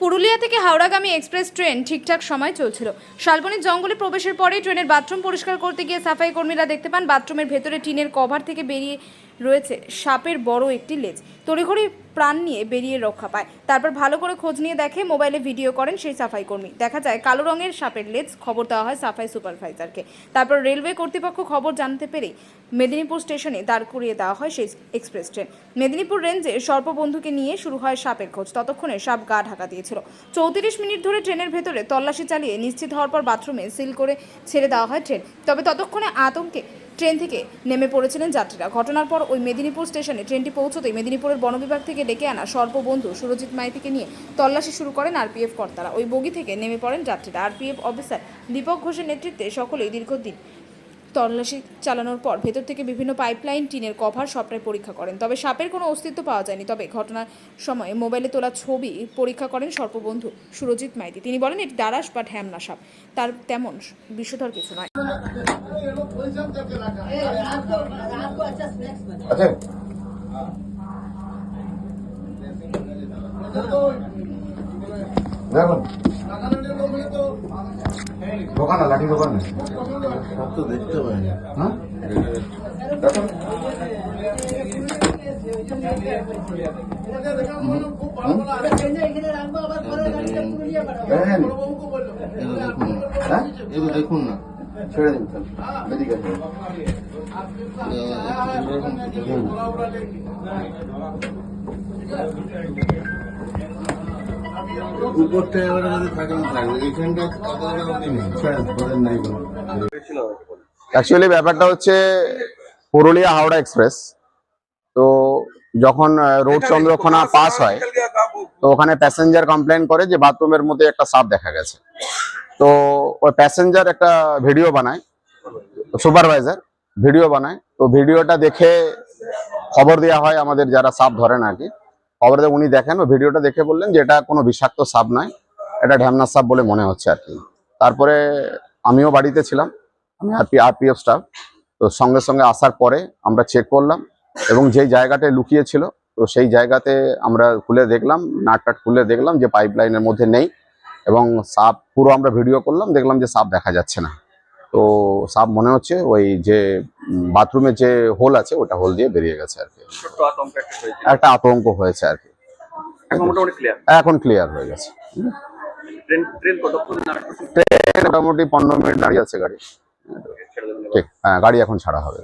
পুরুলিয়া থেকে হাওড়াগামী express train ঠিকঠাক সময় চলছিল। শালবনির জঙ্গলে প্রবেশের পরে ট্রেনের বাথরুম পরিষ্কার করতে গিয়ে সাফাই কর্মীরা দেখতে পান, বাথরুমের ভেতরে টিনের কভার থেকে বেরিয়ে রয়েছে সাপের বড় একটি লেজ। তড়িঘড়ি প্রাণ নিয়ে বেরিয়ে রক্ষা পায়। তারপর ভালো করে খোঁজ নিয়ে দেখে মোবাইলে ভিডিও করেন সেই সাফাই কর্মী। দেখা যায় কালো রঙের সাপের লেজ খবর দেওয়া হয় সাফাই সুপারভাইজারকে। তারপর রেলওয়ে কর্তৃপক্ষ খবর জানতে পেরেই মেদিনীপুর স্টেশনে দাঁড় করিয়ে দেওয়া হয় সেই এক্সপ্রেস ট্রেন। মেদিনীপুর রেঞ্জে সর্পবন্ধুকে নিয়ে শুরু হয় সাপের খোঁজ। ততক্ষণে সাপ গা ঢাকা দিয়েছিল। চৌত্রিশ মিনিট ধরে ট্রেনের ভেতরে তল্লাশি চালিয়ে নিশ্চিত হওয়ার পর বাথরুমে সিল করে ছেড়ে দেওয়া হয় ট্রেন। তবে ততক্ষণে আতঙ্কে ট্রেন থেকে নেমে পড়েছিলেন যাত্রীরা। ঘটনার পর ওই মেদিনীপুর স্টেশনে ট্রেনটি পৌঁছতেই মেদিনীপুরের বনবিভাগ থেকে ডেকে আনা সর্ববন্ধু সুরজিৎ মাইতিকে নিয়ে তল্লাশি শুরু করেন আরপিএফ কর্তারা। ওই বগি থেকে নেমে পড়েন যাত্রীরা। আরপিএফ অফিসার দীপক ঘোষের নেতৃত্বে সকলেই দীর্ঘদিন তল্লাশি চালানোর পর ভেতর থেকে বিভিন্ন পাইপলাইন টিনের কভার সবটাই পরীক্ষা করেন। তবে সাপের কোনো অস্তিত্ব পাওয়া যায়নি। তবে ঘটনার সময় মোবাইলে তোলা ছবি পরীক্ষা করেন সর্পবন্ধু সুরজিৎ মাইতি। তিনি বলেন এটি দারাস বা ঢ্যামনা সাপ। তার তেমন বিষধর কিছু নয়। আছে দেখুন। দোকান লাঠি দোকান তো দেখতে পাই। হ্যাঁ? দেখুন। না হ্যাঁ দেখুন না। ছেড়ে দিন এদিকে এরকম। উপরটা এবারে থাকে না থাকবে এখানটা নাই। অ্যাকচুয়ালি ব্যাপারটা হচ্ছে পুরুলিয়া হাওড়া এক্সপ্রেস। তো যখন রোড চন্দ্রকোনা পাস হয় তো ওখানে প্যাসেঞ্জার কমপ্লেন করে যে বাথরুমের মধ্যে একটা সাপ দেখা গেছে। তো ওই প্যাসেঞ্জার একটা ভিডিও বানায় সুপারভাইজার ভিডিও বানায়। তো ভিডিওটা দেখে খবর দেওয়া হয় আমাদের যারা সাপ ধরেন আর কি। খবর উনি দেখেন ভিডিওটা দেখে বললেন যে এটা কোনো বিষাক্ত সাপ নয়, এটা ঢ্যামনা সাপ বলে মনে হচ্ছে আর কি। তারপরে আমিও বাড়িতে ছিলাম, আমি আরপি আরপিএফ স্টাফ তো সঙ্গে সঙ্গে আসার পরে আমরা চেক করলাম এবং যেই জায়গাটায় লুকিয়েছিল, তো সেই জায়গাতে আমরা খুলে দেখলাম নাট টাট খুলে দেখলাম যে পাইপ লাইনের মধ্যে নেই এবং সাপ পুরো আমরা ভিডিও করলাম, দেখলাম যে সাপ দেখা যাচ্ছে না। তো সাপ মনে হচ্ছে ওই যে বাথরুমে যে হোল আছে ওটা হোল দিয়ে বেরিয়ে গেছে আর কি। একটা আতঙ্ক হয়েছে আর কি। এখন ক্লিয়ার হয়ে গেছে। ট্রেন মোটামুটি পনেরো মিনিট দাঁড়িয়ে আছে গাড়ি। ঠিক হ্যাঁ গাড়ি এখন ছাড়া হবে।